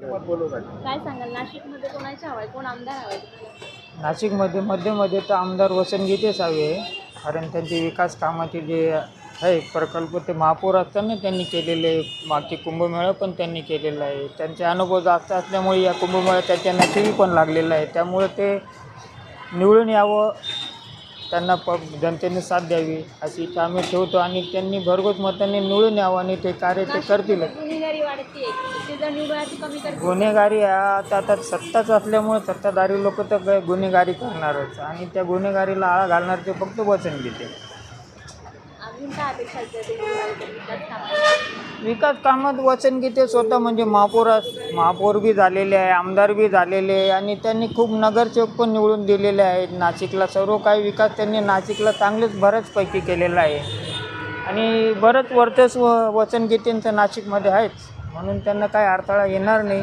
काय सांगाल? नाशिकमध्ये कोणाची हवा आहे? कोण आमदार हवा आहे तुम्हाला? नाशिकमध्ये मध्ये मध्ये तर आमदार वसंत गीतेच हवे कारण त्यांचे विकास कामाचे जे आहे प्रकल्प ते महापौर असताना त्यांनी केलेले मागचे कुंभमेळा पण त्यांनी केलेला आहे. त्यांचे अनुभव जास्त असल्यामुळे या कुंभमेळ्यात त्यांच्या नशिबी पण लागलेला आहे. त्यामुळे ते निवडून यावं त्यांना प जनतेने साथ द्यावी अशी इच्छा आम्ही ठेवतो आणि त्यांनी भरघोस मतांनी निवडून यावं आणि ते कार्य ते करतीलच नाशिकमध्ये गुन्हेगारी वाढते. कमी हा आता आता सत्ताच असल्यामुळे सत्ताधारी लोक तर काय गुन्हेगारी करणारच. आणि त्या गुन्हेगारीला आळा घालणार ते फक्त वचन घेते अजून काय अपेक्षा विकास कामात? वचन गीते स्वतः म्हणजे महापौर महापौर बी झालेले आहे आमदार बी झालेले आहे आणि त्यांनी खूप नगरसेवक पण निवडून दिलेले आहेत. नाशिकला सर्व काही विकास त्यांनी नाशिकला चांगलेच बऱ्याचपैकी केलेला आहे. आणि बरंच वर्चस्व वचन गीतेंचं नाशिकमध्ये आहेच म्हणून त्यांना काही अडथळा येणार नाही.